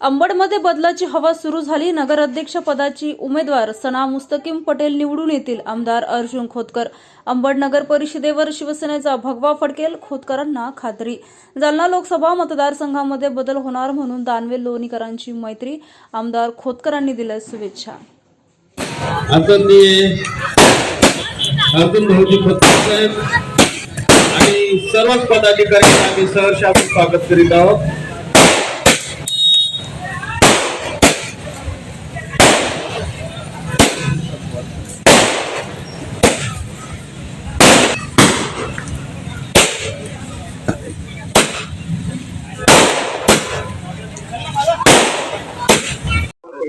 अंबडमध्ये बदलाची हवा सुरू झाली. नगराध्यक्ष पदाची उमेदवार सना मुस्तकीम पटेल निवडून येतील आमदार अर्जुन खोतकर. अंबड नगर परिषदेवर शिवसेनेचा भगवा फडकेल खोतकरांना खात्री. जालना लोकसभा मतदारसंघामध्ये बदल होणार म्हणून दानवे लोणीकरांची मैत्री. आमदार खोतकरांनी दिल्या शुभेच्छा. आणि सर्वच पदाधिकाऱ्यांचे आम्ही सहर्ष स्वागत करीत आहोत.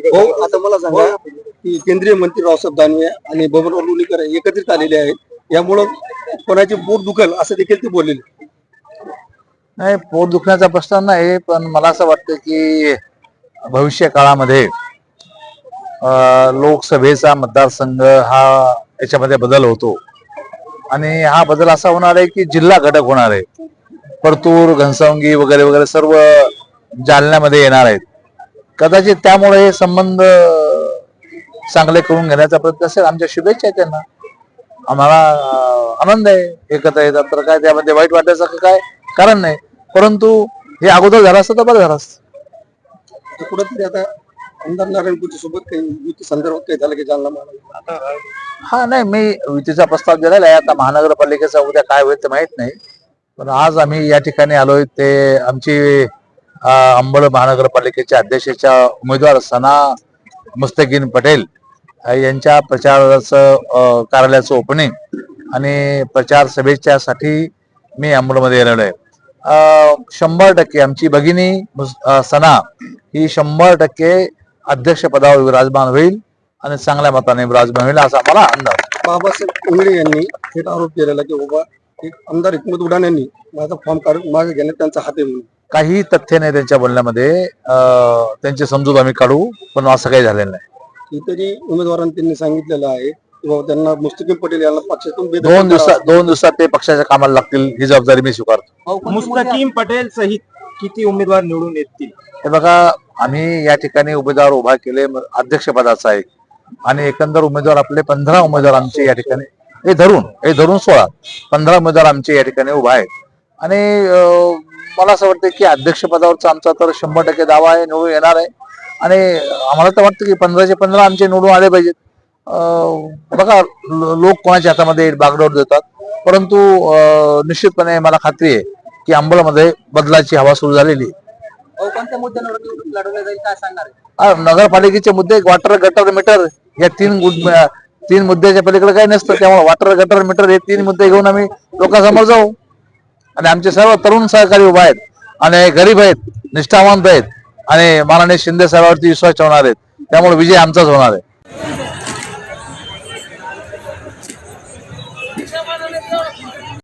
हो आता मला सांगा की केंद्रीय मंत्री रावसाहेब दानवे आणि बबनराव लोणीकर एकत्रित आलेले आहेत. यामुळं कोणाचे पोट दुखल असं देखील ते बोललेले. नाही पोट दुखण्याचा प्रश्न नाही पण मला असं वाटतं की भविष्य काळामध्ये लोकसभेचा मतदारसंघ हा याच्यामध्ये बदल होतो. आणि हा बदल असा होणार आहे की जिल्हा घटक होणार आहे. परतूर घनसावंगी वगैरे वगैरे सर्व जालन्यामध्ये येणार आहेत. कदाचित त्यामुळे हे संबंध चांगले करून घेण्याचा प्रयत्न असेल. आमच्या शुभेच्छा आहेत त्यांना. आम्हाला आनंद आहे एकत्र येतात. तर काय त्यामध्ये वाईट वाटायचं काय कारण नाही. परंतु हे अगोदर झालं असतं तर बरं झालं असतं. तर कुठंतरी आता आमदार नारायणपूरच्या सोबत काही युती संदर्भात काही झालं की जालना महानगर हा नाही मी युतीचा प्रस्ताव दिलेला आहे. आता महानगरपालिकेचा उद्या काय होईल ते माहीत नाही. पण आज आम्ही या ठिकाणी आलोय. ते आमची अंबड महानगरपालिकेच्या अध्यक्षाच्या उमेदवार सना मुस्तकीन पटेल यांच्या प्रचाराचं अं, कार्यालयाचं ओपनिंग आणि प्रचार सभेच्यासाठी मी अंबडमध्ये येणार आहे अं, शंभर टक्के आमची भगिनी सना ही शंभर टक्के अध्यक्षपदावर विराजमान होईल आणि चांगल्या मताने विराजमान होईल असा मला अंदाज बाबासाहेब उंगळे यांनी थेट आरोप केलेला की बाबा एक आमदार हिकमत उडान यांनी माझा फॉर्म काढून मागे घेण्यात त्यांचा हात आहे म्हणून. काही तथ्य नाही त्यांच्या बोलण्यामध्ये. त्यांची समजूत आम्ही काढू पण असं काही झालेलं नाही. इतरही उमेदवारांनी त्यांनी सांगितलेलं आहे की बाबा त्यांना मुस्तकीम पटेल यांना पक्षातून दोन. दिवसात दोन दिवसात ते पक्षाच्या कामाला लागतील ही जबाबदारी मी स्वीकारतो. मुस्तकीम पटेल सहित किती उमेदवार निवडून येतील? हे बघा आम्ही या ठिकाणी उमेदवार उभा केले अध्यक्षपदाचा आहे आणि एकंदर उमेदवार आपले पंधरा उमेदवार आमचे या ठिकाणी हे धरून हे धरून सोळा. पंधरा उमेदवार आमचे या ठिकाणी उभा आहेत. आणि मला असं वाटतं की अध्यक्षपदावरचा आमचा तर शंभर टक्के दावा आहे निवडून येणार आहे. आणि आम्हाला तर वाटतं की पंधराचे पंधरा आमचे निवडून आले पाहिजेत. बघा लोक कोणाच्या हातामध्ये बागडोर देतात परंतु निश्चितपणे मला खात्री आहे की अंबळमध्ये बदलाची हवा सुरू झालेली आहे. नगरपालिकेचे मुद्दे वॉटर गटर मीटर या तीन तीन मुद्द्याच्या पलीकडे काही नसतं. त्यामुळे वॉटर गटर मीटर हे तीन मुद्दे घेऊन आम्ही लोकांसमोर जाऊ. आणि आमचे सर्व तरुण सहकारी उभा आहेत आणि गरीब आहेत निष्ठावंत आहेत आणि माननीय शिंदे साहेबांवरती विश्वास ठेवणार आहेत. त्यामुळे विजय आमचाच होणार आहे.